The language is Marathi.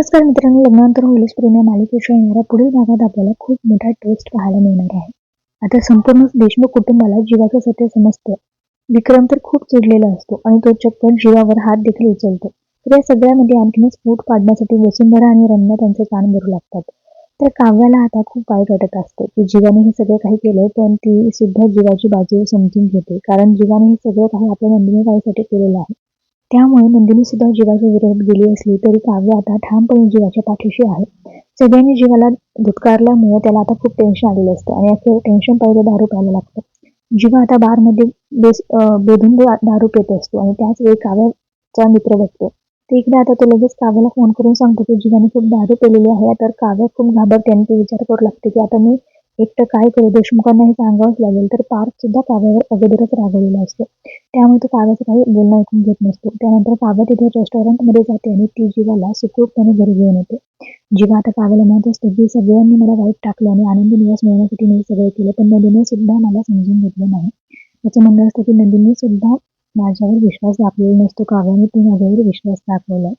नमस्कार मित्रांनो लग्नानंतर होलीस प्रेम या मालिकेच्या येणाऱ्या पुढील भागात आपल्याला खूप मोठा ट्विस्ट पाहायला मिळणार आहे. आता संपूर्ण देशमुख कुटुंबाला जीवाचं सत्य समजतं. विक्रम तर खूप चिडलेला असतो आणि तो चक्क जीवावर हात देखील उचलतो. तर या सगळ्यामध्ये आणखीनच फूट पाडण्यासाठी वसुंधरा आणि रम्या त्यांचे कान भरू लागतात. तर काव्याला आता खूप वाईट वाटत असते की जीवाने हे सगळं काही केलंय पण ती सुद्धा जीवाची बाजू समजून घेते. कारण जीवाने हे सगळं काही आपल्या नंदिनी ताईसाठी केलेलं आहे. त्यामुळे नंदिनी सुद्धा जीवाच्या विरोधात गेली असली तरी काव्य आता ठामपणे जीवाच्या पाठीशी आहे. सगळ्यांनी जीवाला धुतकारल्यामुळे त्याला आता खूप टेन्शन आलेलं असतं आणि असं टेन्शन पाहिजे दारू प्यायला लागतं. जीवा आता बारमध्ये बेस बेधून दारू पेत असतो आणि त्याच वेळी काव्याचा मित्र बघतो. ते इकडे आता तो लगेच काव्याला फोन करून सांगतो की जीवाने खूप दारू पेलेली आहे तर काव्य खूप घाबरते आणि ते विचार करू लागते की आता मी एकटं काय करू? देशमुखांना हे सांगावंच लागेल. तर पार्थ सुद्धा काव्यावर अगोदरच रागवलेला असतो. त्यामुळे तो काव्याचं काही बोलणं ऐकून घेत नसतो. त्यानंतर काव्या तिथे रेस्टॉरंटमध्ये जाते आणि ती जीवाला सुखरूपपणे घरी घेऊन येते. जीवा आता काव्याला म्हणत असतो की सगळ्यांनी मला वाईट टाकलं आणि आनंदी निवास मिळवण्यासाठी मी सगळं केलं पण नदीने सुद्धा मला समजून घेतलं नाही. त्याचं म्हणणं असतं की नदीने सुद्धा माझ्यावर विश्वास दाखवलेला नसतो. काव्याने तू माझ्यावर विश्वास दाखवलाय.